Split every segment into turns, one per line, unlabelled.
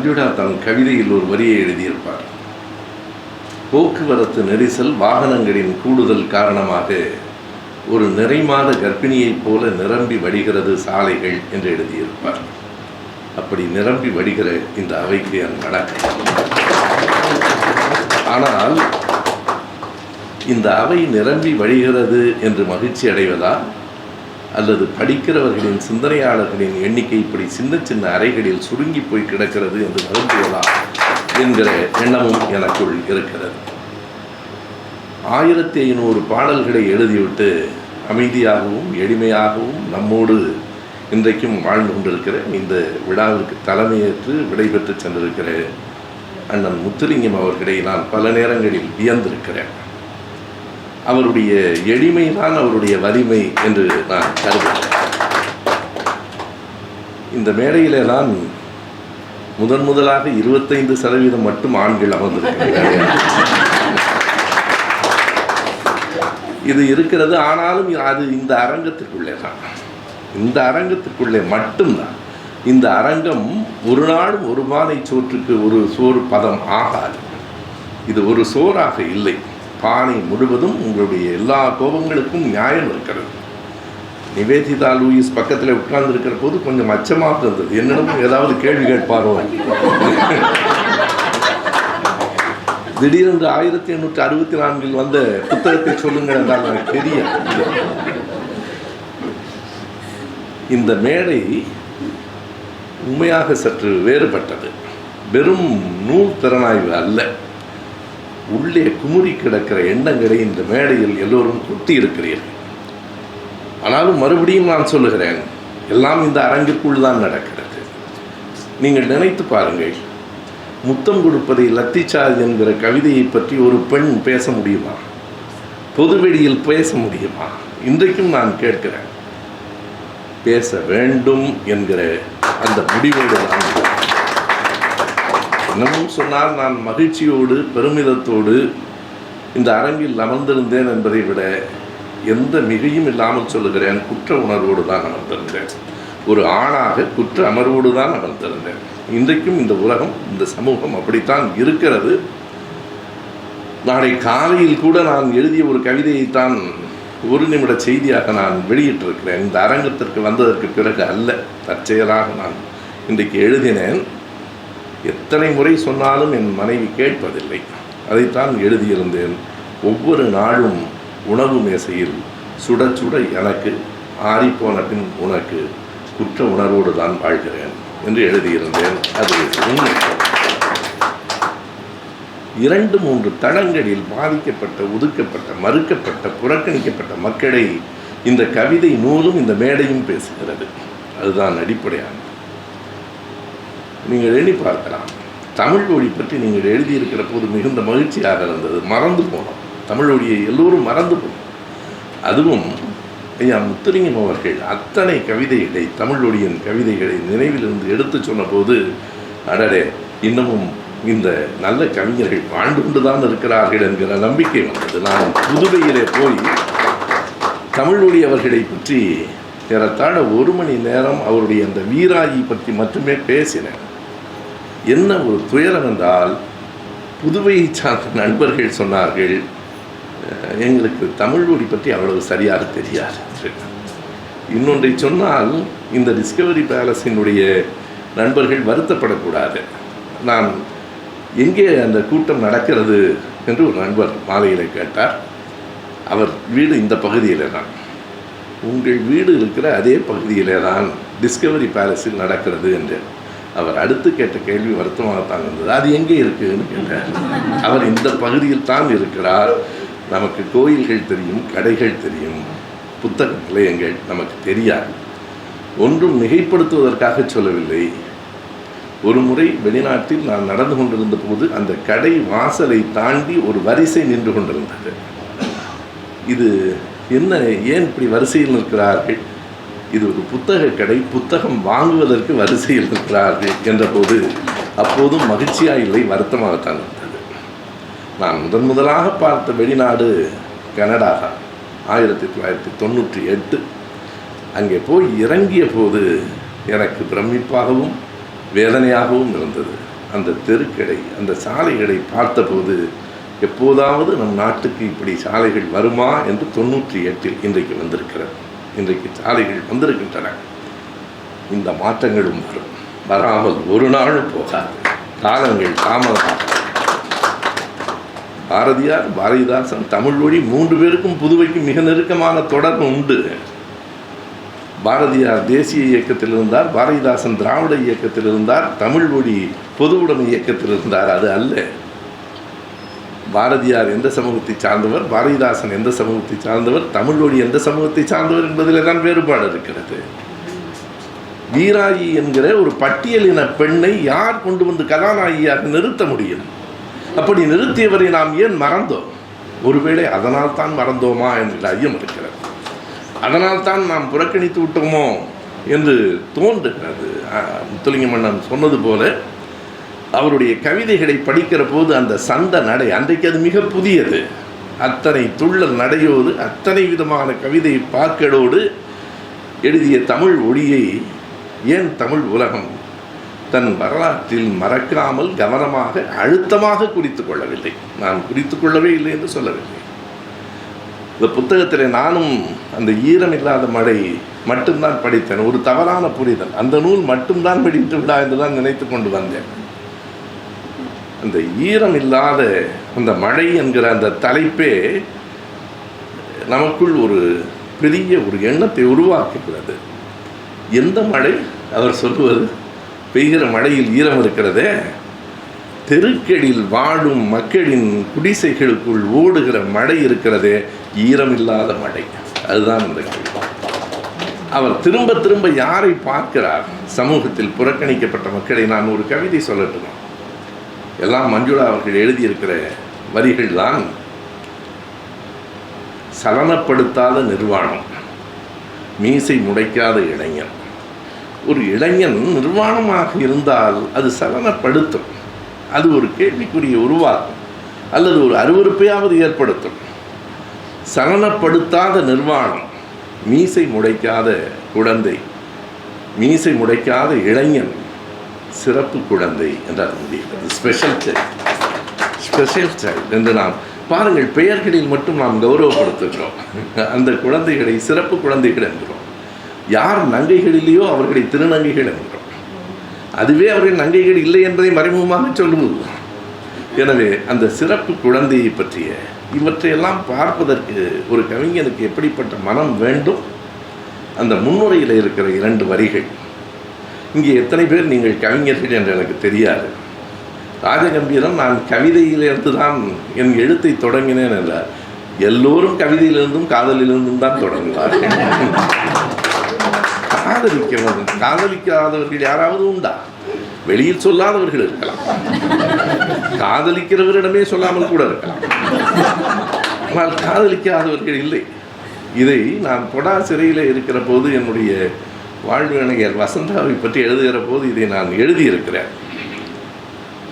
மஞ்சுடா தன் கவிதையில் ஒரு வரியை எழுதியிருப்பார் போக்குவரத்து நெரிசல் வாகனங்களின் கூடுதல் காரணமாக ஒரு நிறைமாத கர்ப்பிணியைப் போல நிரம்பி வடிகிறது சாலைகள் என்று எழுதியிருப்பார் அப்படி நிரம்பி வடிகிற இந்த அவைக்கு அந்நட ஆனால் இந்த அவை நிரம்பி வழிகிறது என்று மகிழ்ச்சி அடைவதால் அல்லது படிக்கிறவர்களின் சிந்தனையாளர்களின் எண்ணிக்கை இப்படி சின்ன சின்ன அறைகளில் சுருங்கி போய் கிடக்கிறது என்று வருந்துவலாம் என்கிற எண்ணமும் எனக்குள் இருக்கிறது ஆயிரத்தி ஐநூறு பாடல்களை எழுதிவிட்டு அமைதியாகவும் எளிமையாகவும் நம்மோடு இன்றைக்கும் வாழ்ந்து கொண்டிருக்கிற இந்த விழாவிற்கு தலைமையேற்று விடைபெற்று சென்றிருக்கிற அண்ணன் முத்துலிங்கம் அவர்களை நான் பல நேரங்களில் வியந்திருக்கிறேன் அவருடைய எளிமை தான் அவருடைய வலிமை என்று நான் கருதுகிறேன் இந்த மேடையிலே தான் முதன் முதலாக இருபத்தைந்து சதவீதம் மட்டும் ஆண்கள் அமர்ந்திருக்கிறார்கள் இது இருக்கிறது ஆனாலும் அது இந்த அரங்கத்திற்குள்ளே தான் இந்த அரங்கத்திற்குள்ளே மட்டும்தான் இந்த அரங்கம் ஒரு நாள் ஒரு மாலை சோற்றுக்கு ஒரு சோறு பதம் ஆகாது இது ஒரு சோறாக இல்லை பானை முழுவதும் உங்களுடைய எல்லா கோபங்களுக்கும் நியாயம் இருக்கிறது நிவேதிதா லூயிஸ் பக்கத்தில் உட்கார்ந்து இருக்கிற போது கொஞ்சம் அச்சமாக இருந்தது என்னிடம் ஏதாவது கேள்வி கேட்பாரோ திடீரென்று ஆயிரத்தி எண்ணூற்றி அறுபத்தி நான்கில் வந்த புத்தகத்தை சொல்லுங்கள் என்றால் எனக்கு தெரியும் இந்த மேடை உண்மையாக சற்று வேறுபட்டது வெறும் நூல் திறனாய்வு அல்ல உள்ளே குமுறி கிடக்கிற எண்ணங்களை இந்த மேடையில் எல்லோரும் கொட்டி இருக்கிறீர்கள் ஆனாலும் மறுபடியும் நான் சொல்லுகிறேன் எல்லாம் இந்த அரங்கிற்குள் தான் நடக்கிறது நீங்கள் நினைத்து பாருங்கள் முத்தம் கொடுப்பதை லத்திச்சார்ஜ் என்கிற கவிதையை பற்றி ஒரு பெண் பேச முடியுமா பொதுவெளியில் பேச முடியுமா இன்றைக்கும் நான் கேட்கிறேன் பேச வேண்டும் என்கிற அந்த முடிவோடு தான் இன்னமும் சொன்னால் நான் மகிழ்ச்சியோடு பெருமிதத்தோடு இந்த அரங்கில் அமர்ந்திருந்தேன் என்பதை விட எந்த மிகையும் இல்லாமல் சொல்லுகிறேன் குற்ற உணர்வோடு தான் அமர்ந்திருந்தேன் ஒரு ஆணாக குற்ற அமர்வோடு தான் அமர்ந்திருந்தேன் இன்றைக்கும் இந்த உலகம் இந்த சமூகம் அப்படித்தான் இருக்கிறது நாளை காலையில் கூட நான் எழுதிய ஒரு கவிதையைத்தான் ஒரு நிமிட செய்தியாக நான் வெளியிட்டிருக்கிறேன் இந்த அரங்கத்திற்கு வந்ததற்கு பிறகு அல்ல தற்செயலாக நான் இன்றைக்கு எழுதினேன் எத்தனை முறை சொன்னாலும் என் மனைவி கேட்பதில்லை அதைத்தான் எழுதியிருந்தேன் ஒவ்வொரு நாளும் உணவு மேசையில் சுட சுட எனக்கு ஆறிப்போன பின் உனக்கு குற்ற உணர்வோடு தான் வாழ்கிறேன் என்று எழுதியிருந்தேன் அது உண்மை இரண்டு மூன்று தளங்களில் பாதிக்கப்பட்ட ஒதுக்கப்பட்ட மறுக்கப்பட்ட புறக்கணிக்கப்பட்ட மக்களை இந்த கவிதை நூலும் இந்த மேடையும் பேசுகிறது அதுதான் அடிப்படையானது நீங்கள் எழுதி பார்க்கலாம் தமிழ் மொழி பற்றி நீங்கள் எழுதியிருக்கிற போது மிகுந்த மகிழ்ச்சியாக இருந்தது மறந்து போனோம் தமிழ் மொழியை எல்லோரும் மறந்து போனோம் அதுவும் ஐயா முத்துலிங்கம் அவர்கள் அத்தனை கவிதைகளை தமிழ் மொழியின் கவிதைகளை நினைவிலிருந்து எடுத்து சொன்னபோது அடடே இன்னமும் இந்த நல்ல கவிஞர்கள் வாழ்ந்து கொண்டு தான் இருக்கிறார்கள் என்கிற நம்பிக்கை வந்தது நான் புதுவையிலே போய் தமிழ் மொழி அவர்களை பற்றி ஏறத்தாழ ஒரு மணி நேரம் அவருடைய அந்த வீராயை பற்றி மட்டுமே பேசினேன் என்ன ஒரு துயரம் என்றால் புதுவையை சார்ந்த நண்பர்கள் சொன்னார்கள் எங்களுக்கு தமிழ் மொழி பற்றி அவ்வளவு சரியாக தெரியாது இன்னொன்றை சொன்னால் இந்த டிஸ்கவரி பேலஸினுடைய நண்பர்கள் வருத்தப்படக்கூடாது நான் எங்கே அந்த கூட்டம் நடக்கிறது என்று ஒரு நண்பர் மாலையில் கேட்டார் அவர் வீடு இந்த பகுதியில் தான் உங்கள் வீடு இருக்கிற அதே பகுதியிலே தான் டிஸ்கவரி பேலஸில் நடக்கிறது என்றேன் அவர் அடுத்து கேட்ட கேள்வி வருத்தமாகத்தான் இருந்தது அது எங்கே இருக்குன்னு கேட்டார் அவர் இந்த பகுதியில் தான் இருக்கிறார் நமக்கு கோயில்கள் தெரியும் கடைகள் தெரியும் புத்தக நிலையங்கள் நமக்கு தெரியாது ஒன்றும் மிகைப்படுத்துவதற்காக சொல்லவில்லை ஒரு முறை வெளிநாட்டில் நான் நடந்து கொண்டிருந்த போது அந்த கடை வாசலை தாண்டி ஒரு வரிசை நின்று கொண்டிருந்தது இது என்ன ஏன் இப்படி வரிசையில் நிற்கிறார்கள் இது ஒரு புத்தக கடை புத்தகம் வாங்குவதற்கு வரிசையில் இருக்கிறார்கள் என்றபோது அப்போதும் மகிழ்ச்சியாக இல்லை வருத்தமாகத்தான் இருந்தது நான் முதன் முதலாக பார்த்த வெளிநாடு கனடா தான் ஆயிரத்தி தொள்ளாயிரத்தி தொண்ணூற்றி எட்டு அங்கே போய் இறங்கிய போது எனக்கு பிரமிப்பாகவும் வேதனையாகவும் இருந்தது அந்த தெருக்கடை அந்த சாலைகளை பார்த்தபோது எப்போதாவது நம் நாட்டுக்கு இப்படி சாலைகள் வருமா என்று தொண்ணூற்றி எட்டில் இன்றைக்கு வந்திருக்கிறேன் இன்றைக்கு சாலைகள் வந்திருக்கின்றன இந்த மாற்றங்களும் வரும் வராமல் ஒரு நாளும் போகாது காலங்கள் தாமதமாக பாரதியார் பாரதிதாசன் தமிழ் மொழி மூன்று பேருக்கும் புதுவைக்கும் மிக நெருக்கமான தொடர்பு உண்டு பாரதியார் தேசிய இயக்கத்தில் இருந்தார் பாரதிதாசன் திராவிட இயக்கத்தில் இருந்தார் தமிழ் மொழி பொது இயக்கத்தில் இருந்தார் அது அல்ல பாரதியார் எந்த சமூகத்தை சார்ந்தவர் பாரதிதாசன் எந்த சமூகத்தை சார்ந்தவர் தமிழ்மொழி எந்த சமூகத்தை சார்ந்தவர் என்பதில் தான் வேறுபாடு இருக்கிறது வீராயி என்கிற ஒரு பட்டியலின பெண்ணை யார் கொண்டு வந்து கதாநாயகியாக நிறுத்த முடியும் அப்படி நிறுத்தியவரை நாம் ஏன் மறந்தோம் ஒருவேளை அதனால் தான் மறந்தோமா என்கிற ஐயம் இருக்கிறது அதனால் தான் நாம் புறக்கணித்து விட்டோமோ என்று தோன்றுகிறது முத்துலிங்கமன்னன் சொன்னது போல அவருடைய கவிதைகளை படிக்கிற போது அந்த சந்த நடை அன்றைக்கு அது மிக புதியது அத்தனை துள்ளல் நடையோடு அத்தனை விதமான கவிதை பார்க்கலோடு எழுதிய தமிழ் ஒளியை ஏன் தமிழ் உலகம் தன் வரலாற்றில் மறக்காமல் கவனமாக அழுத்தமாக குறித்து கொள்ளவில்லை நான் குறித்து கொள்ளவே இல்லை என்று சொல்லவில்லை இந்த புத்தகத்தில் நானும் அந்த ஈரம் இல்லாத மழை மட்டும்தான் படித்தேன் ஒரு தவறான புரிதல் அந்த நூல் மட்டும்தான் படித்து விடா என்று தான் நினைத்து கொண்டு வந்தேன் அந்த ஈரம் இல்லாத அந்த மழை என்கிற அந்த தலைப்பே நமக்குள் ஒரு பெரிய ஒரு எண்ணத்தை உருவாக்குகிறது எந்த மழை அவர் சொல்லுவது பெய்கிற மழையில் ஈரம் இருக்கிறதே தெருக்கடில் வாழும் மக்களின் குடிசைகளுக்குள் ஓடுகிற மழை இருக்கிறதே ஈரம் இல்லாத மழை அதுதான் அந்த கேள்வி அவர் திரும்ப திரும்ப யாரை பார்க்கிறார் சமூகத்தில் புறக்கணிக்கப்பட்ட மக்களை நான் ஒரு கவிதை சொல்லட்டுமா எல்லாம் மஞ்சுளா அவர்கள் எழுதியிருக்கிற வரிகள் தான் சலனப்படுத்தாத நிர்வாணம் மீசை முடைக்காத இளைஞன் ஒரு இளைஞன் நிர்வாணமாக இருந்தால் அது சலனப்படுத்தும் அது ஒரு கேள்விக்குரிய உருவாக்கும் அல்லது ஒரு அருவறுப்பையாவது ஏற்படுத்தும் சலனப்படுத்தாத நிர்வாணம் மீசை முடைக்காத குழந்தை மீசை முடைக்காத இளைஞன் சிறப்பு குழந்தை என்றால் முடியும் ஸ்பெஷல் சைல்டு ஸ்பெஷல் சைல்டு என்று நாம் பாருங்கள் பெயர்களில் மட்டும் நாம் கௌரவப்படுத்துகிறோம் அந்த குழந்தைகளை சிறப்பு குழந்தைகள் என்கிறோம் யார் நங்கைகளிலேயோ அவர்களை திருநங்கைகள் என்கிறோம் அதுவே அவர்கள் நங்கைகள் இல்லை என்பதை மறைமுகமாக சொல்லுவது எனவே அந்த சிறப்பு குழந்தையை பற்றிய இவற்றையெல்லாம் பார்ப்பதற்கு ஒரு கவிஞனுக்கு எப்படிப்பட்ட மனம் வேண்டும் அந்த முன்னுரையில் இருக்கிற இரண்டு வரிகள் இங்கே எத்தனை பேர் நீங்கள் கவிஞர்கள் என்று எனக்கு தெரியாது ராஜகம்பீரம் நான் கவிதையிலிருந்து தான் என் எழுத்தை தொடங்கினேன் என்றார் எல்லோரும் கவிதையிலிருந்தும் காதலிலிருந்தும் தான் தொடங்கினார்கள் காதலிக்கிறவர்கள் காதலிக்காதவர்கள் யாராவது உண்டா வெளியில் சொல்லாதவர்கள் இருக்கலாம் காதலிக்கிறவரிடமே சொல்லாமல் கூட இருக்கலாம் ஆனால் காதலிக்காதவர்கள் இல்லை இதை நான் தொடா சிறையில் இருக்கிற போது என்னுடைய வாழ்வினையர் வசந்தாவை பற்றி எழுதுகிற போது இதை நான் எழுதியிருக்கிறேன்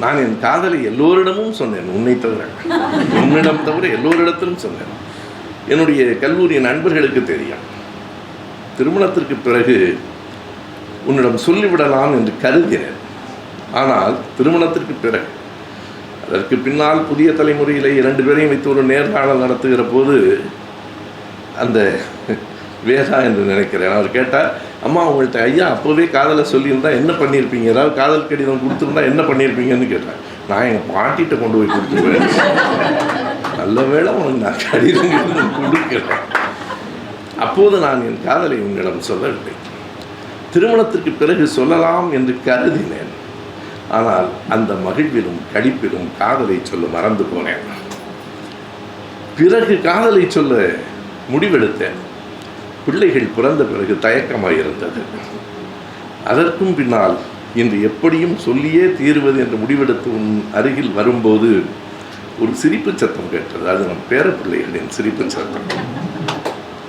நான் என் காதலை எல்லோரிடமும் சொன்னேன் உன்னை தவிர உன்னிடம் தவிர எல்லோரிடத்திலும் சொன்னேன் என்னுடைய கல்லூரி நண்பர்களுக்கு தெரியும் திருமணத்திற்கு பிறகு உன்னிடம் சொல்லிவிடலாம் என்று கருதினேன் ஆனால் திருமணத்திற்கு பிறகு அதற்கு பின்னால் புதிய தலைமுறையில் இரண்டு பேரையும் வைத்து ஒரு நேர்காணல் நடத்துகிற போது அந்த வேதா என்று நினைக்கிறேன் அவர் கேட்டால் அம்மா அவங்கள்ட்ட ஐயா அப்போவே காதலை சொல்லியிருந்தா என்ன பண்ணியிருப்பீங்க ஏதாவது காதல் கடிதம் கொடுத்துருந்தா என்ன பண்ணியிருப்பீங்கன்னு கேட்டேன் நான் எங்கள் பாட்டிகிட்ட கொண்டு போய் கொடுத்துருவேன் நல்ல வேளை உனக்கு நான் கடிதம் கொடுக்கிறேன் அப்போது நான் என் காதலை உங்களிடம் சொல்லவில்லை திருமணத்திற்கு பிறகு சொல்லலாம் என்று கருதினேன் ஆனால் அந்த மகிழ்விலும் கடிப்பிலும் காதலை சொல்ல மறந்து போனேன் பிறகு காதலை சொல்ல முடிவெடுத்தேன் பிள்ளைகள் பிறந்த பிறகு தயக்கமாக இருந்தது அதற்கும் பின்னால் இன்று எப்படியும் சொல்லியே தீருவது என்று முடிவெடுத்து உன் அருகில் வரும்போது ஒரு சிரிப்பு சத்தம் கேட்டது அது நம் பேர பிள்ளைகளின் சிரிப்பு சத்தம்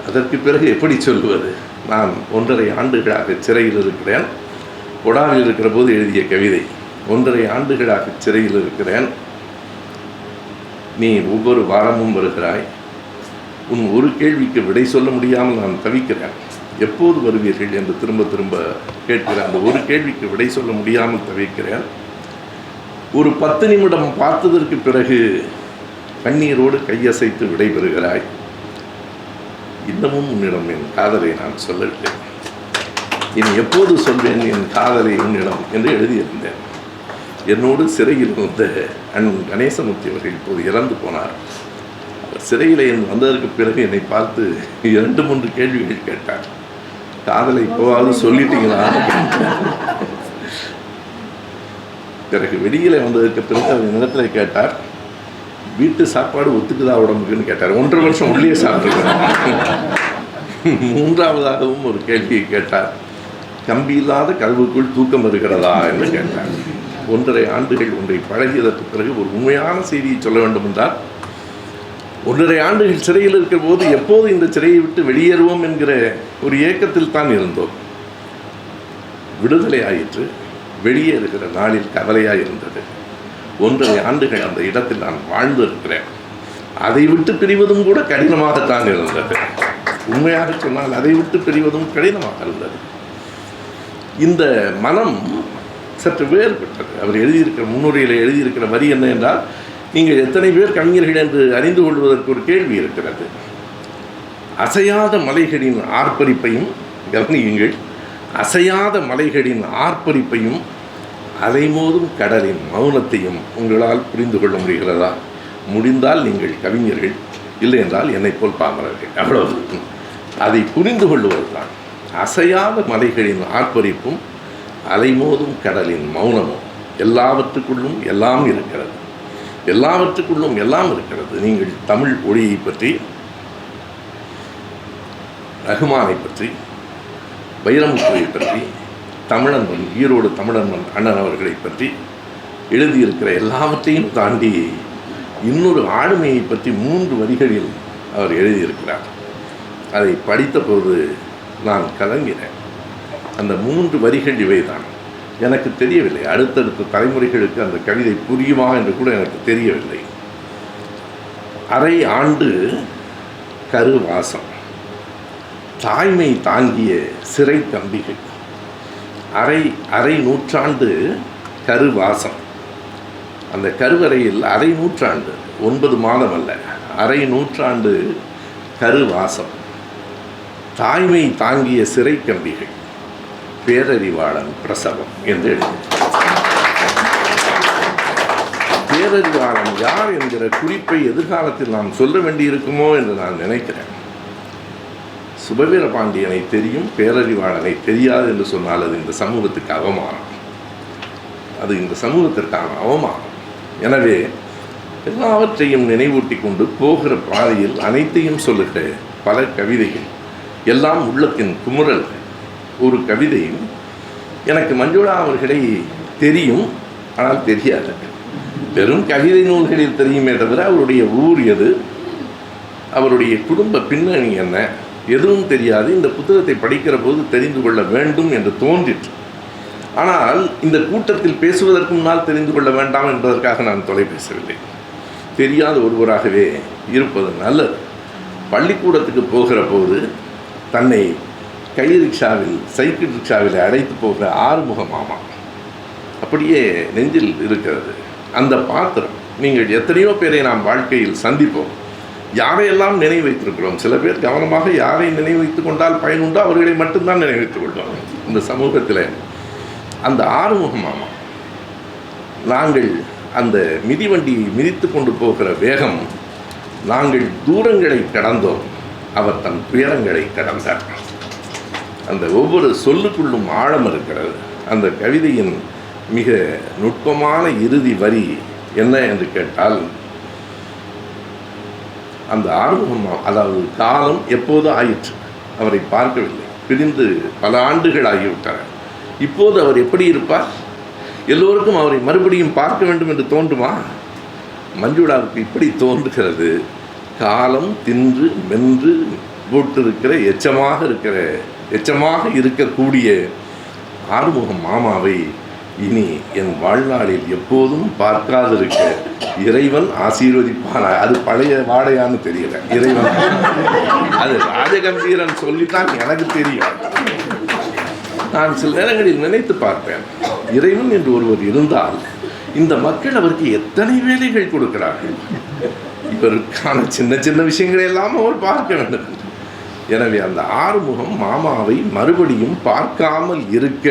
அதற்கு பிறகு எப்படி சொல்லுவது நான் ஒன்றரை ஆண்டுகளாக சிறையில் இருக்கிறேன் கொடாவில் இருக்கிற போது எழுதிய கவிதை ஒன்றரை ஆண்டுகளாக சிறையில் இருக்கிறேன் நீ ஒவ்வொரு வாரமும் வருகிறாய் உன் ஒரு கேள்விக்கு விடை சொல்ல முடியாமல் நான் தவிக்கிறேன் எப்போது வருவீர்கள் என்று திரும்ப திரும்ப கேட்கிறேன் அந்த ஒரு கேள்விக்கு விடை சொல்ல முடியாமல் தவிக்கிறேன் ஒரு பத்து நிமிடம் பார்த்ததற்கு பிறகு கண்ணீரோடு கையசைத்து விடைபெறுகிறாய் இன்னமும் உன்னிடம் என் காதலை நான் சொல்லவில்லை இனி எப்போது சொல்வேன் என் காதலை உன்னிடம் என்று எழுதியிருந்தேன் என்னோடு சிறையில் வந்த அண்ணன் கணேசமூர்த்தி அவர்கள் இப்போது இறந்து போனார் சிறையில் வந்ததற்கு பிறகு என்னை பார்த்து இரண்டு மூன்று கேள்விகள் கேட்டார் காதலை இப்போவாவது சொல்லிட்டீங்களா பிறகு வெளியில் வந்ததுக்கு பிறகு அவர் நிலத்தில் கேட்டார் வீட்டு சாப்பாடு ஒத்துக்குதா உடம்புக்குன்னு கேட்டார் ஒன்றரை வருஷம் உள்ளே சாப்பிட்டுருக்கிறேன் மூன்றாவதாகவும் ஒரு கேள்வியை கேட்டார் கம்பி இல்லாத கழுவுக்குள் தூக்கம் வருகிறதா என்று கேட்டார் ஒன்றரை ஆண்டுகள் ஒன்றை பழகியதற்கு பிறகு ஒரு உண்மையான செய்தியை சொல்ல வேண்டும் என்றால் ஒன்றரை ஆண்டுகள் சிறையில் இருக்கிற போது எப்போது இந்த சிறையை விட்டு வெளியேறுவோம் என்கிற ஒரு ஏக்கத்தில் தான் இருந்தோம் விடுதலை ஆயிற்று வெளியேறுகிற நாளில் கவலையாக இருந்தது ஒன்றரை ஆண்டுகள் அந்த இடத்தில் நான் வாழ்ந்து இருக்கிறேன் அதை விட்டு பிரிவதும் கூட கடினமாகத்தான் இருந்தது உண்மையாக சொன்னால் அதை விட்டு பிரிவதும் கடினமாக இருந்தது இந்த மனம் சற்று வேறுபட்டது அவர் எழுதியிருக்கிற முன்னுரையில் எழுதியிருக்கிற வரி என்ன என்றால் நீங்கள் எத்தனை பேர் கவிஞர்கள் என்று அறிந்து கொள்வதற்கு ஒரு கேள்வி இருக்கிறது அசையாத மலைகளின் ஆர்ப்பரிப்பையும் கவனியுங்கள் அசையாத மலைகளின் ஆர்ப்பரிப்பையும் அலைமோதும் கடலின் மௌனத்தையும் உங்களால் புரிந்து கொள்ள முடிகிறதா முடிந்தால் நீங்கள் கவிஞர்கள் இல்லை என்றால் என்னை போல் பாமரர்கள் அவ்வளவு அதை புரிந்து கொள்வதுதான் அசையாத மலைகளின் ஆர்ப்பரிப்பும் அலைமோதும் கடலின் மௌனமும் எல்லாவற்றுக்குள்ளும் எல்லாம் இருக்கிறது எல்லாவற்றுக்குள்ளும் எல்லாம் இருக்கிறது நீங்கள் தமிழ் ஒளியை பற்றி ரகுமானை பற்றி வைரமுத்துவை பற்றி தமிழன்மன் ஈரோடு தமிழன்மன் அண்ணன் அவர்களை பற்றி எழுதியிருக்கிற எல்லாவற்றையும் தாண்டி இன்னொரு ஆளுமையை பற்றி மூன்று வரிகளில் அவர் எழுதியிருக்கிறார் அதை படித்தபோது நான் கலங்கினேன் அந்த மூன்று வரிகள் இவைதான் எனக்கு தெரியவில்லை அடுத்தடுத்த தலைமுறைகளுக்கு அந்த கவிதை புரியுமா என்று கூட எனக்கு தெரியவில்லை அரை ஆண்டு கருவாசம் தாய்மை தாங்கிய சிறை தம்பிகள் அரை அரை நூற்றாண்டு கருவாசம் அந்த கருவறையில் அரை நூற்றாண்டு ஒன்பது மாதம் அல்ல அரை நூற்றாண்டு கருவாசம் தாய்மை தாங்கிய சிறை கம்பிகள் பேரறிவாளன் பிரசவம் என்று எழுதினார் பேரறிவாளன் யார் என்கிற குறிப்பை எதிர்காலத்தில் நாம் சொல்ல வேண்டியிருக்குமோ என்று நான் நினைக்கிறேன் சுபவீர பாண்டியனை தெரியும் பேரறிவாளனை தெரியாது என்று சொன்னால் அது இந்த சமூகத்துக்கு அவமானம் அது இந்த சமூகத்திற்கான அவமானம் எனவே எல்லாவற்றையும் நினைவூட்டி கொண்டு போகிற பாதையில் அனைத்தையும் சொல்லுகிற பல கவிதைகள் எல்லாம் உள்ளத்தின் குமுறல்கள் ஒரு கவிதை எனக்கு மஞ்சுளா அவர்களை தெரியும் ஆனால் தெரியாது வெறும் கவிதை நூல்களில் தெரியுமே தவிர அவருடைய ஊர் எது அவருடைய குடும்ப பின்னணி என்ன எதுவும் தெரியாது இந்த புத்தகத்தை படிக்கிற போது தெரிந்து கொள்ள வேண்டும் என்று தோன்றிற்று ஆனால் இந்த கூட்டத்தில் பேசுவதற்கு முன்னால் தெரிந்து கொள்ள வேண்டாம் என்பதற்காக நான் தொலைபேசவில்லை தெரியாத ஒருவராகவே இருப்பது நல்லது பள்ளிக்கூடத்துக்கு போகிற போது தன்னை கை ரிக்ஷாவில் சைக்கிள் ரிக்ஷாவில் அடைத்து போகிற ஆறுமுக மாமா அப்படியே நெஞ்சில் இருக்கிறது அந்த பாத்திரம் நீங்கள் எத்தனையோ பேரை நாம் வாழ்க்கையில் சந்திப்போம் யாரையெல்லாம் நினைவு வைத்திருக்கிறோம் சில பேர் கவனமாக யாரை நினைவு வைத்துக் கொண்டால் பயனுண்டோ அவர்களை மட்டும்தான் நினைவித்துக் கொள்வோம் இந்த சமூகத்தில் அந்த ஆறுமுகம் மாமா நாங்கள் அந்த மிதிவண்டி மிதித்து கொண்டு போகிற வேகம் நாங்கள் தூரங்களை கடந்தோம் அவர் தன் துயரங்களை கடந்தார் அந்த ஒவ்வொரு சொல்லுக்குள்ளும் ஆழம் இருக்கிறது அந்த கவிதையின் மிக நுட்பமான இறுதி வரி என்ன என்று கேட்டால் அந்த ஆர்வம் அதாவது காலம் எப்போது ஆயிற்று அவரை பார்க்கவில்லை பிரிந்து பல ஆண்டுகள் ஆகிவிட்டார் இப்போது அவர் எப்படி இருப்பார் எல்லோருக்கும் அவரை மறுபடியும் பார்க்க வேண்டும் என்று தோன்றுமா மஞ்சுளாவுக்கு இப்படி தோன்றுகிறது காலம் தின்று மென்று போட்டிருக்கிற எச்சமாக இருக்கிற எச்சமாக இருக்கக்கூடிய ஆறுமுக மாமாவை இனி என் வாழ்நாளில் எப்போதும் பார்க்காதிருக்க இறைவன் ஆசீர்வதிப்பான அது பழைய வாடையான்னு தெரியல இறைவன் அது ராஜகம்பீரன் சொல்லித்தான் எனக்கு தெரியும் நான் சில நேரங்களில் நினைத்து பார்ப்பேன் இறைவன் என்று ஒருவர் இருந்தால் இந்த மக்கள் அவருக்கு எத்தனை வேலைகள் கொடுக்கிறார்கள் இவருக்கான சின்ன சின்ன விஷயங்களை எல்லாம் அவர் பார்க்க வேண்டும் எனவே அந்த ஆறுமுகம் மாமாவை மறுபடியும் பார்க்காமல் இருக்க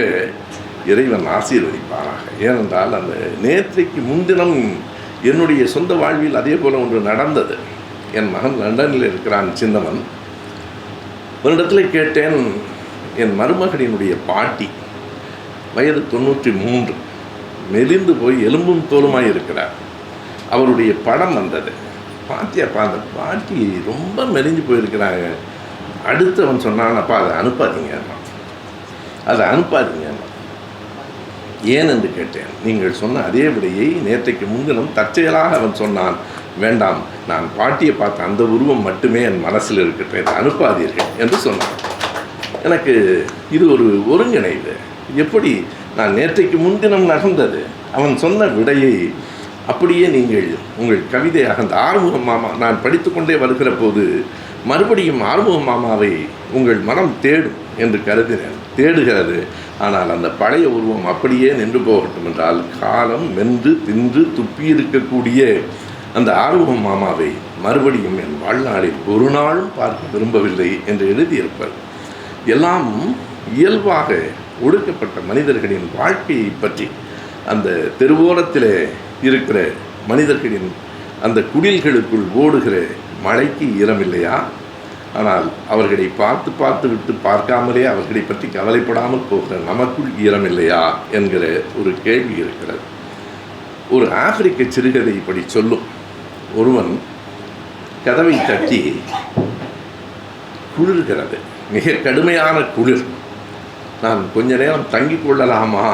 இறைவன் ஆசீர்வதிப்பாராக ஏனென்றால் அந்த நேற்றைக்கு முன்தினம் என்னுடைய சொந்த வாழ்வில் அதே போல் ஒன்று நடந்தது என் மகன் லண்டனில் இருக்கிறான் சின்னவன் ஒரு இடத்துல கேட்டேன் என் மருமகனினுடைய பாட்டி வயது தொண்ணூற்றி மூன்று மெலிந்து போய் எலும்பும் தோலுமாய் இருக்கிறார் அவருடைய படம் வந்தது பாத்தியாப்பா அந்த பாட்டி ரொம்ப மெலிஞ்சு போயிருக்கிறாங்க அடுத்தவன் சொன்னான் அப்பா அதை அனுப்பாதீங்க அதை அனுப்பாதீங்க ஏன் என்று கேட்டேன் நீங்கள் சொன்ன அதே விடையை நேற்றைக்கு முன்தினம் தற்செயலாக அவன் சொன்னான் வேண்டாம் நான் பாட்டியை பார்த்த அந்த உருவம் மட்டுமே என் மனசில் இதை அனுப்பாதீர்கள் என்று சொன்னான் எனக்கு இது ஒரு ஒருங்கிணைவு எப்படி நான் நேற்றைக்கு முன்தினம் நகர்ந்தது அவன் சொன்ன விடையை அப்படியே நீங்கள் உங்கள் கவிதையாக அந்த ஆர்வமாக நான் படித்துக்கொண்டே வருகிற போது மறுபடியும் ஆர்வம் மாமாவை உங்கள் மனம் தேடும் என்று கருதினேன் தேடுகிறது ஆனால் அந்த பழைய உருவம் அப்படியே நின்று போகட்டும் என்றால் காலம் மென்று தின்று துப்பி இருக்கக்கூடிய அந்த ஆர்வம் மாமாவை மறுபடியும் என் வாழ்நாளில் ஒரு நாளும் பார்க்க விரும்பவில்லை என்று எழுதியிருப்பார் எல்லாம் இயல்பாக ஒடுக்கப்பட்ட மனிதர்களின் வாழ்க்கையை பற்றி அந்த தெருவோரத்தில் இருக்கிற மனிதர்களின் அந்த குடில்களுக்குள் ஓடுகிற மழைக்கு ஈரம் இல்லையா ஆனால் அவர்களை பார்த்து பார்த்து விட்டு பார்க்காமலே அவர்களை பற்றி கவலைப்படாமல் போகிற நமக்குள் ஈரம் இல்லையா என்கிற ஒரு கேள்வி இருக்கிறது ஒரு ஆப்பிரிக்க சிறுகதை இப்படி சொல்லும் ஒருவன் கதவை தட்டி குளிர்கிறது மிக கடுமையான குளிர் நான் கொஞ்ச நேரம் தங்கிக் கொள்ளலாமா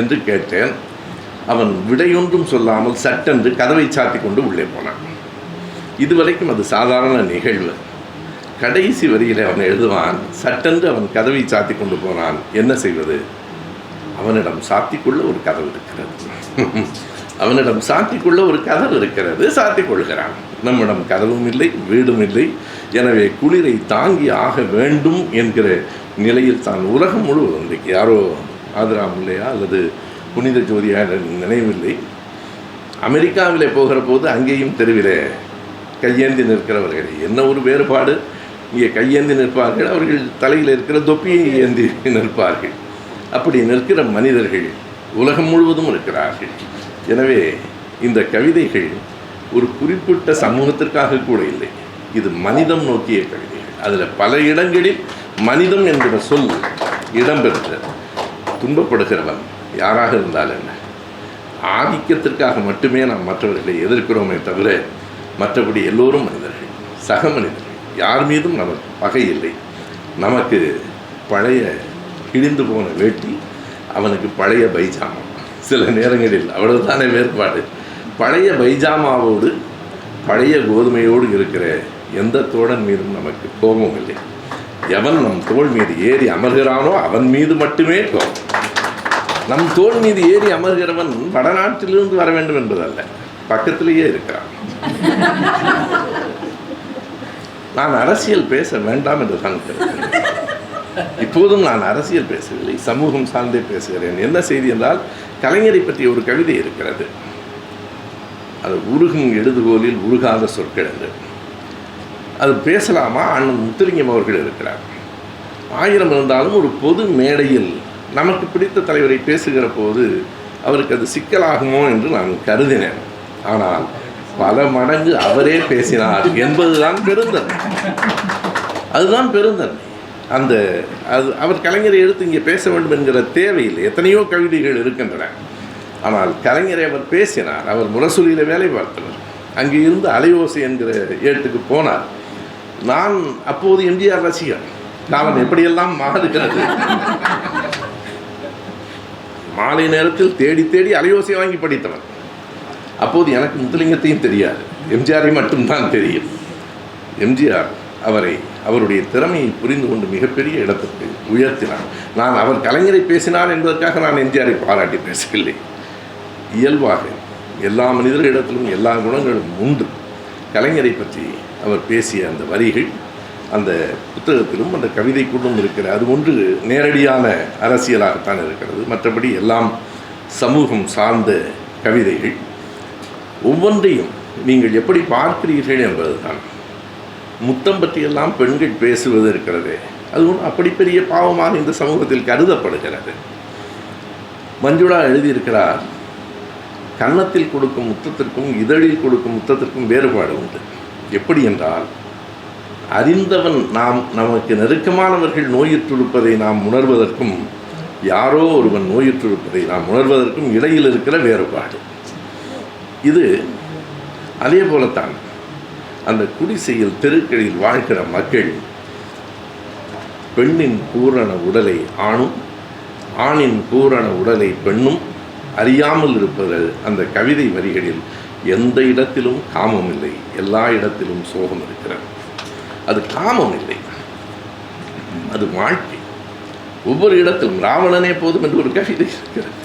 என்று கேட்டேன் அவன் விடையொன்றும் சொல்லாமல் சட்டென்று கதவை சாத்தி கொண்டு உள்ளே போனான் இதுவரைக்கும் அது சாதாரண நிகழ்வு கடைசி வரியில் அவன் எழுதுவான் சட்டென்று அவன் கதவை சாத்தி கொண்டு போனான் என்ன செய்வது அவனிடம் சாத்திக்குள்ள ஒரு கதவு இருக்கிறது அவனிடம் சாத்திக்குள்ள ஒரு கதவு இருக்கிறது சாத்தி கொள்கிறான் நம்மிடம் கதவும் இல்லை வீடும் இல்லை எனவே குளிரை தாங்கி ஆக வேண்டும் என்கிற நிலையில் தான் உலகம் முழுவதும் இன்றைக்கு யாரோ ஆதராம் இல்லையா அல்லது புனித ஜோதியாக நினைவில்லை அமெரிக்காவிலே போகிற போது அங்கேயும் தெருவிலே கையேந்தி நிற்கிறவர்கள் என்ன ஒரு வேறுபாடு இங்கே கையேந்தி நிற்பார்கள் அவர்கள் தலையில் இருக்கிற தொப்பியை ஏந்தி நிற்பார்கள் அப்படி நிற்கிற மனிதர்கள் உலகம் முழுவதும் இருக்கிறார்கள் எனவே இந்த கவிதைகள் ஒரு குறிப்பிட்ட சமூகத்திற்காக கூட இல்லை இது மனிதம் நோக்கிய கவிதைகள் அதில் பல இடங்களில் மனிதம் என்கிற சொல் இடம்பெற்ற துன்பப்படுகிறவன் யாராக இருந்தாலும் என்ன ஆதிக்கத்திற்காக மட்டுமே நாம் மற்றவர்களை எதிர்க்கிறோமே தவிர மற்றபடி எல்லோரும் மனிதர்கள் சக மனிதர்கள் யார் மீதும் நமக்கு பகை இல்லை நமக்கு பழைய கிழிந்து போன வேட்டி அவனுக்கு பழைய பைஜாமா சில நேரங்களில் அவ்வளவுதானே வேறுபாடு பழைய பைஜாமாவோடு பழைய கோதுமையோடு இருக்கிற எந்த தோழன் மீதும் நமக்கு கோபம் இல்லை எவன் நம் தோல் மீது ஏறி அமர்கிறானோ அவன் மீது மட்டுமே கோபம் நம் தோல் மீது ஏறி அமர்கிறவன் வடநாட்டிலிருந்து வர வேண்டும் என்பதல்ல பக்கத்திலேயே இருக்கிறான் நான் அரசியல் பேச வேண்டாம் என்று தான் இப்போதும் நான் அரசியல் பேசவில்லை சமூகம் சார்ந்தே பேசுகிறேன் என்ன செய்தி என்றால் கலைஞரை பற்றிய ஒரு கவிதை இருக்கிறது அது உருகும் எழுதுகோலில் உருகாத சொற்கள் என்று அது பேசலாமா அண்ணன் முத்திரிங்கம் அவர்கள் இருக்கிறார் ஆயிரம் இருந்தாலும் ஒரு பொது மேடையில் நமக்கு பிடித்த தலைவரை பேசுகிற போது அவருக்கு அது சிக்கலாகுமோ என்று நான் கருதினேன் ஆனால் பல மடங்கு அவரே பேசினார் என்பதுதான் பெருந்தன் அதுதான் பெருந்தன் அந்த அது அவர் கலைஞரை எடுத்து இங்கே பேச வேண்டும் என்கிற தேவையில்லை எத்தனையோ கவிதைகள் இருக்கின்றன ஆனால் கலைஞரை அவர் பேசினார் அவர் முரசொலியில் வேலை பார்த்தவர் அங்கே இருந்து அலையோசை என்கிற ஏட்டுக்கு போனார் நான் அப்போது எம்ஜிஆர் ரசிகர் நான் எப்படியெல்லாம் மாறுகிறது மாலை நேரத்தில் தேடி தேடி அலையோசை வாங்கி படித்தவன் அப்போது எனக்கு முத்துலிங்கத்தையும் தெரியாது எம்ஜிஆரை மட்டும்தான் தெரியும் எம்ஜிஆர் அவரை அவருடைய திறமையை புரிந்து கொண்டு மிகப்பெரிய இடத்திற்கு உயர்த்தினார் நான் அவர் கலைஞரை பேசினார் என்பதற்காக நான் எம்ஜிஆரை பாராட்டி பேசவில்லை இயல்பாக எல்லா மனிதர்களிடத்திலும் எல்லா குணங்களும் உண்டு கலைஞரை பற்றி அவர் பேசிய அந்த வரிகள் அந்த புத்தகத்திலும் அந்த கவிதைக்குள்ளும் இருக்கிற அது ஒன்று நேரடியான அரசியலாகத்தான் இருக்கிறது மற்றபடி எல்லாம் சமூகம் சார்ந்த கவிதைகள் ஒவ்வொன்றையும் நீங்கள் எப்படி பார்க்கிறீர்கள் என்பதுதான் முத்தம் பற்றியெல்லாம் பெண்கள் பேசுவது இருக்கிறது அதுவும் அப்படி பெரிய பாவமாக இந்த சமூகத்தில் கருதப்படுகிறது மஞ்சுளா எழுதியிருக்கிறார் கன்னத்தில் கொடுக்கும் முத்தத்திற்கும் இதழில் கொடுக்கும் முத்தத்திற்கும் வேறுபாடு உண்டு எப்படி என்றால் அறிந்தவன் நாம் நமக்கு நெருக்கமானவர்கள் நோயுற்றிருப்பதை நாம் உணர்வதற்கும் யாரோ ஒருவன் நோயுற்றிருப்பதை நாம் உணர்வதற்கும் இடையில் இருக்கிற வேறுபாடு இது அதே போலத்தான் அந்த குடிசையில் தெருக்களில் வாழ்கிற மக்கள் பெண்ணின் பூரண உடலை ஆணும் ஆணின் பூரண உடலை பெண்ணும் அறியாமல் இருப்பது அந்த கவிதை வரிகளில் எந்த இடத்திலும் காமம் இல்லை எல்லா இடத்திலும் சோகம் இருக்கிறது அது காமம் இல்லை அது வாழ்க்கை ஒவ்வொரு இடத்திலும் ராவணனே போதும் என்று ஒரு கவிதை இருக்கிறது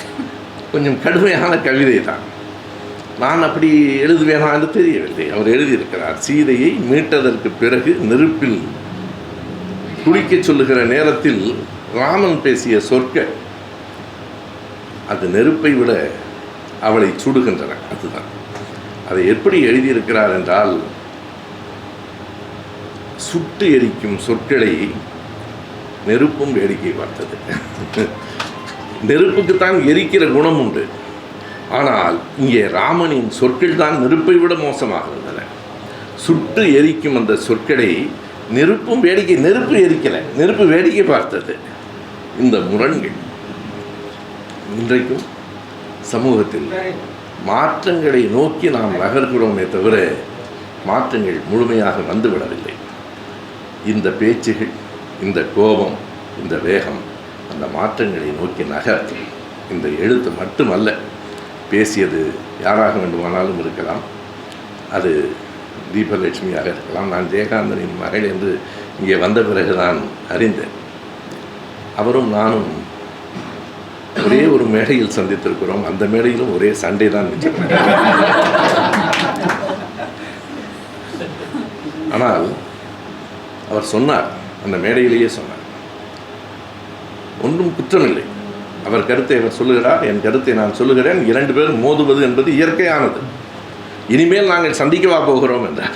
கொஞ்சம் கடுமையான கவிதை தான் நான் அப்படி எழுதுவேனா என்று தெரியவில்லை அவர் எழுதியிருக்கிறார் சீதையை மீட்டதற்கு பிறகு நெருப்பில் குளிக்க சொல்லுகிற நேரத்தில் ராமன் பேசிய சொற்க அது நெருப்பை விட அவளை சுடுகின்றன அதுதான் அதை எப்படி எழுதியிருக்கிறார் என்றால் சுட்டு எரிக்கும் சொற்களை நெருப்பும் வேடிக்கை பார்த்தது நெருப்புக்குத்தான் எரிக்கிற குணம் உண்டு ஆனால் இங்கே ராமனின் சொற்கள் தான் நெருப்பை விட மோசமாக இருந்தன சுட்டு எரிக்கும் அந்த சொற்களை நெருப்பும் வேடிக்கை நெருப்பு எரிக்கலை நெருப்பு வேடிக்கை பார்த்தது இந்த முரண்கள் இன்றைக்கும் சமூகத்தில் மாற்றங்களை நோக்கி நாம் நகர்கிறோமே தவிர மாற்றங்கள் முழுமையாக வந்துவிடவில்லை இந்த பேச்சுகள் இந்த கோபம் இந்த வேகம் அந்த மாற்றங்களை நோக்கி நகர் இந்த எழுத்து மட்டுமல்ல பேசியது யாராக வேண்டுமானாலும் இருக்கலாம் அது தீபலட்சுமியாக இருக்கலாம் நான் ஜெயகாந்தனின் மகள் என்று இங்கே வந்த பிறகு நான் அறிந்தேன் அவரும் நானும் ஒரே ஒரு மேடையில் சந்தித்திருக்கிறோம் அந்த மேடையிலும் ஒரே சண்டை தான் ஆனால் அவர் சொன்னார் அந்த மேடையிலேயே சொன்னார் ஒன்றும் குற்றமில்லை அவர் கருத்தை அவர் சொல்லுகிறார் என் கருத்தை நான் சொல்லுகிறேன் இரண்டு பேர் மோதுவது என்பது இயற்கையானது இனிமேல் நாங்கள் சந்திக்கவா போகிறோம் என்றார்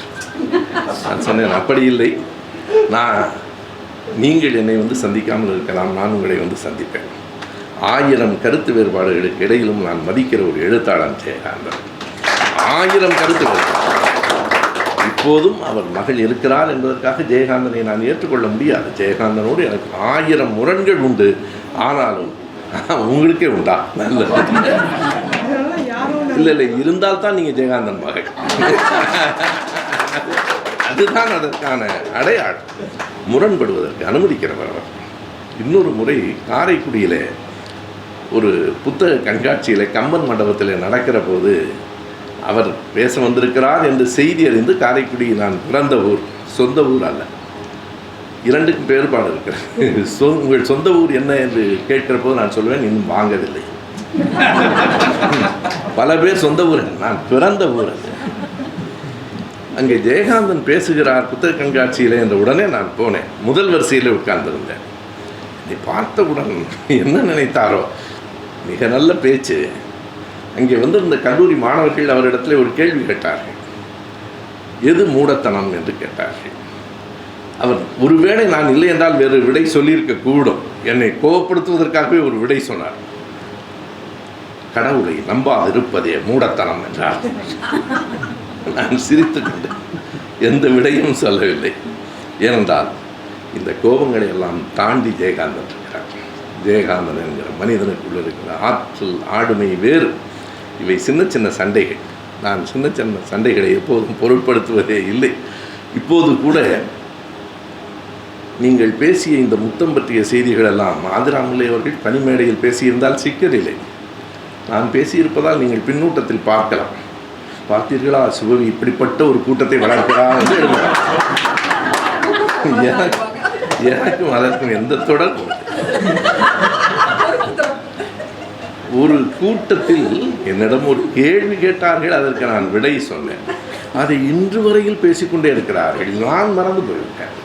நான் சொன்னேன் அப்படி இல்லை நான் நீங்கள் என்னை வந்து சந்திக்காமல் இருக்கலாம் நான் உங்களை வந்து சந்திப்பேன் ஆயிரம் கருத்து வேறுபாடுகளுக்கு இடையிலும் நான் மதிக்கிற ஒரு எழுத்தாளன் ஜெயகாந்தன் ஆயிரம் கருத்து இப்போதும் அவர் மகள் இருக்கிறார் என்பதற்காக ஜெயகாந்தனை நான் ஏற்றுக்கொள்ள முடியாது ஜெயகாந்தனோடு எனக்கு ஆயிரம் முரண்கள் உண்டு ஆனாலும் உங்களுக்கே உண்டா நல்ல இல்லை இல்லை இருந்தால்தான் நீங்கள் ஜெயகாந்தன் மகள் அதுதான் அதற்கான அடையாளம் முரண்படுவதற்கு அனுமதிக்கிறவர் அவர் இன்னொரு முறை காரைக்குடியில் ஒரு புத்தக கண்காட்சியில் கம்பன் மண்டபத்தில் நடக்கிற போது அவர் பேச வந்திருக்கிறார் என்று செய்தி அறிந்து காரைக்குடி நான் பிறந்த ஊர் சொந்த ஊர் அல்ல இரண்டுக்கும் வேறுபாடு இருக்கிறது சொ உங்கள் சொந்த ஊர் என்ன என்று கேட்கிற போது நான் சொல்வேன் இன்னும் வாங்கவில்லை பல பேர் சொந்த ஊர் நான் பிறந்த ஊர் அங்கே ஜெயகாந்தன் பேசுகிறார் புத்தக கண்காட்சியில் என்ற உடனே நான் போனேன் முதல் வரிசையில் உட்கார்ந்திருந்தேன் பார்த்த பார்த்தவுடன் என்ன நினைத்தாரோ மிக நல்ல பேச்சு அங்கே வந்திருந்த கல்லூரி மாணவர்கள் அவரிடத்தில் ஒரு கேள்வி கேட்டார்கள் எது மூடத்தனம் என்று கேட்டார்கள் அவர் ஒருவேளை நான் இல்லை என்றால் வேறு விடை சொல்லியிருக்க கூடும் என்னை கோபப்படுத்துவதற்காகவே ஒரு விடை சொன்னார் கடவுளை இருப்பதே மூடத்தனம் என்றார் நான் சிரித்து எந்த விடையும் சொல்லவில்லை ஏனென்றால் இந்த கோபங்களை எல்லாம் தாண்டி ஜெயகாந்தன் இருக்கிறார் ஜெயகாந்தன் என்கிற மனிதனுக்குள்ள இருக்கிற ஆற்றல் ஆடுமை வேறு இவை சின்ன சின்ன சண்டைகள் நான் சின்ன சின்ன சண்டைகளை எப்போதும் பொருட்படுத்துவதே இல்லை இப்போது கூட நீங்கள் பேசிய இந்த முத்தம் பற்றிய செய்திகளெல்லாம் ஆதிராமலை அவர்கள் பனிமேடையில் பேசியிருந்தால் சிக்கதில்லை நான் பேசியிருப்பதால் நீங்கள் பின்னூட்டத்தில் பார்க்கலாம் பார்த்தீர்களா சுபவி இப்படிப்பட்ட ஒரு கூட்டத்தை வளர்க்கிறா என்று எனக்கு எனக்கும் அதற்கும் எந்த தொடர்பும் ஒரு கூட்டத்தில் என்னிடம் ஒரு கேள்வி கேட்டார்கள் அதற்கு நான் விடை சொன்னேன் அதை இன்று வரையில் பேசிக்கொண்டே இருக்கிறார்கள் நான் மறந்து போய்விட்டேன்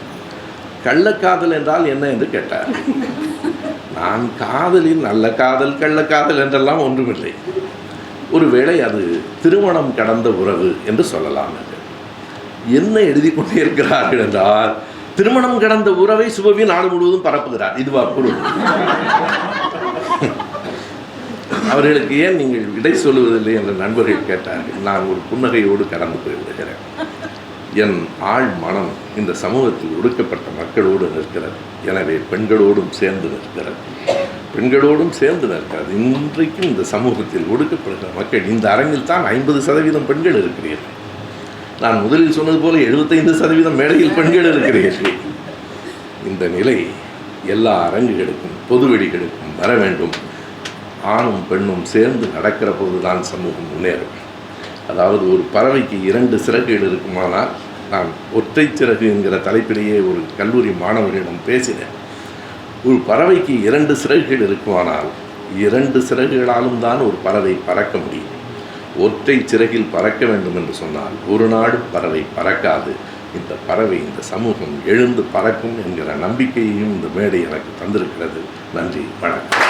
கள்ளக்காதல் என்றால் என்ன என்று கேட்டார் நான் காதலில் நல்ல காதல் கள்ளக்காதல் என்றெல்லாம் ஒன்றுமில்லை ஒருவேளை அது திருமணம் கடந்த உறவு என்று சொல்லலாம் என்ன எழுதி கொண்டே இருக்கிறார்கள் என்றால் திருமணம் கடந்த உறவை சுபவி நாடு முழுவதும் பரப்புகிறார் இதுவா பொருள் அவர்களுக்கு ஏன் நீங்கள் விடை சொல்லுவதில்லை என்று நண்பர்கள் கேட்டார்கள் நான் ஒரு புன்னகையோடு கடந்து போய் விடுகிறேன் என் ஆள் மனம் இந்த சமூகத்தில் ஒடுக்கப்பட்ட மக்களோடு நிற்கிறது எனவே பெண்களோடும் சேர்ந்து நிற்கிறது பெண்களோடும் சேர்ந்து நிற்கிறது இன்றைக்கும் இந்த சமூகத்தில் ஒடுக்கப்படுகிற மக்கள் இந்த அரங்கில் தான் ஐம்பது சதவீதம் பெண்கள் இருக்கிறீர்கள் நான் முதலில் சொன்னது போல எழுபத்தைந்து சதவீதம் மேடையில் பெண்கள் இருக்கிறீர்கள் இந்த நிலை எல்லா அரங்குகளுக்கும் பொதுவெடிகளுக்கும் வர வேண்டும் ஆணும் பெண்ணும் சேர்ந்து நடக்கிற போதுதான் சமூகம் முன்னேறும் அதாவது ஒரு பறவைக்கு இரண்டு சிறகுகள் இருக்குமானால் நான் ஒற்றை சிறகு என்கிற தலைப்பிலேயே ஒரு கல்லூரி மாணவர்களிடம் பேசினேன் ஒரு பறவைக்கு இரண்டு சிறகுகள் இருக்குமானால் இரண்டு சிறகுகளாலும் தான் ஒரு பறவை பறக்க முடியும் ஒற்றை சிறகில் பறக்க வேண்டும் என்று சொன்னால் ஒரு நாடு பறவை பறக்காது இந்த பறவை இந்த சமூகம் எழுந்து பறக்கும் என்கிற நம்பிக்கையையும் இந்த மேடை எனக்கு தந்திருக்கிறது நன்றி வணக்கம்